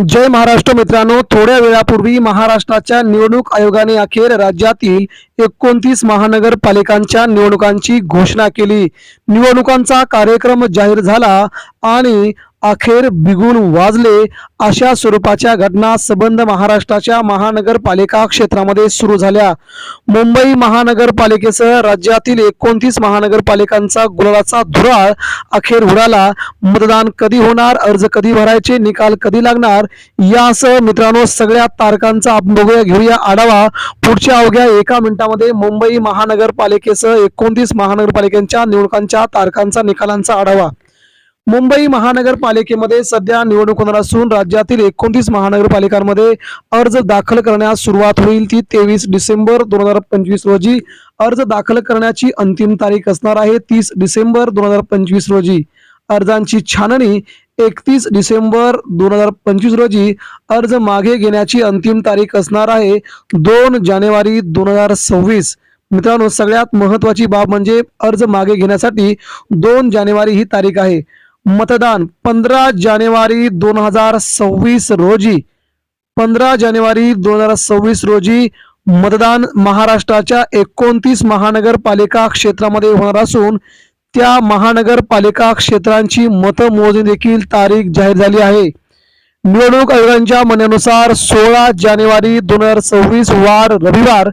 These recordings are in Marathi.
जय महाराष्ट्र मित्रांनो थोड्या वेळापूर्वी महाराष्ट्राच्या निवडणूक आयोगाने अखेर राज्यातील एकोणतीस महानगरपालिकांच्या निवडणुकांची घोषणा केली. निवडणुकांचा कार्यक्रम जाहीर झाला आणि अखेर बिगुल वाजले. अशा स्वरूपाच्या घटना सबंध महाराष्ट्राच्या महानगरपालिका क्षेत्रामध्ये सुरू झाल्या. मुंबई महानगरपालिकेसह राज्यातील एकोणतीस महानगरपालिकांचा गुलालाचा धुराळ अखेर उडाला. मतदान कधी होणार? अर्ज कधी भरायचे? निकाल कधी लागणार? यासह मित्रांनो सगळ्या तारखांचा आपण बघूया घेऊया आढावा. पुढच्या अवघ्या एका मिनिटामध्ये मुंबई महानगरपालिकेसह एकोणतीस महानगरपालिकांच्या निवडणुकांच्या तारखांचा निकालांचा आढावा. मुंबई महानगरपालिकेमध्ये सध्या निवडणूक होणार असून राज्यातील एकोणतीस महानगरपालिकांमध्ये अर्ज दाखल करण्यास सुरुवात होईल. ती तेवीस डिसेंबर दोन हजार पंचवीस रोजी. अर्ज दाखल करण्याची अंतिम तारीख असणार आहे तीस डिसेंबर दोन हजार पंचवीस रोजी. अर्जांची छाननी एकतीस डिसेंबर दोन हजार पंचवीस रोजी. अर्ज मागे घेण्याची अंतिम तारीख असणार आहे दोन जानेवारी दोन हजार सव्वीस. मित्रांनो सगळ्यात महत्वाची बाब म्हणजे अर्ज मागे घेण्यासाठी दोन जानेवारी ही तारीख आहे. मतदान पंधरा जानेवारी दोन हजार सव्वीस रोजी. पंधरा जानेवारी दोन हजार सव्वीस रोजी मतदान महाराष्ट्राच्या एकोणतीस महानगरपालिका क्षेत्रामध्ये होणार असून त्या महानगरपालिका क्षेत्रांची मतमोजणी देखील तारीख जाहीर झाली आहे. निवडणूक आयोगांच्या म्हणण्यानुसार सोळा जानेवारी दोन हजार सव्वीस वार रविवार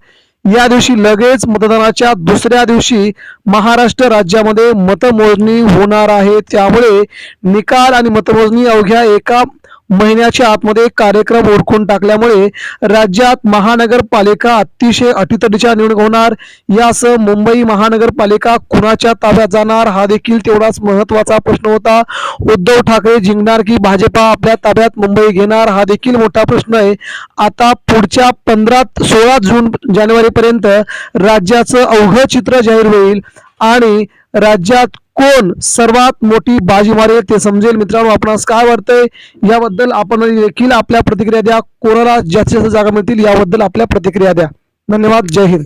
या दिवशी लगेच मतदानाच्या दुसऱ्या दिवशी महाराष्ट्र राज्यामध्ये मतमोजणी होणार आहे. त्यामुळे निकाल आणि मतमोजणी अवघ्या एका महिन्याच्या आतमध्ये कार्यक्रम ओळखून टाकल्यामुळे राज्यात महानगरपालिका अतिशय अटीतटीच्या निवडणूक होणार. यासह मुंबई महानगरपालिका कुणाच्या ताब्यात जाणार हा देखील तेवढाच महत्त्वाचा प्रश्न होता. उद्धव ठाकरे जिंकणार की भाजपा आपल्या ताब्यात मुंबई घेणार हा देखील मोठा प्रश्न आहे. आता पुढच्या पंधरा सोळा जून जानेवारीपर्यंत राज्याचं अवघं चित्र जाहीर होईल आणि राज्यात कोण सर्वात मोठी बाजी मारेल ते समजेल. मित्रांनो आपणास काय वाटतंय? याबद्दल आपण देखील आपल्या प्रतिक्रिया द्या. कोणाला जास्तीत जास्त जागा मिळतील याबद्दल आपल्या प्रतिक्रिया द्या. धन्यवाद. जय हिंद.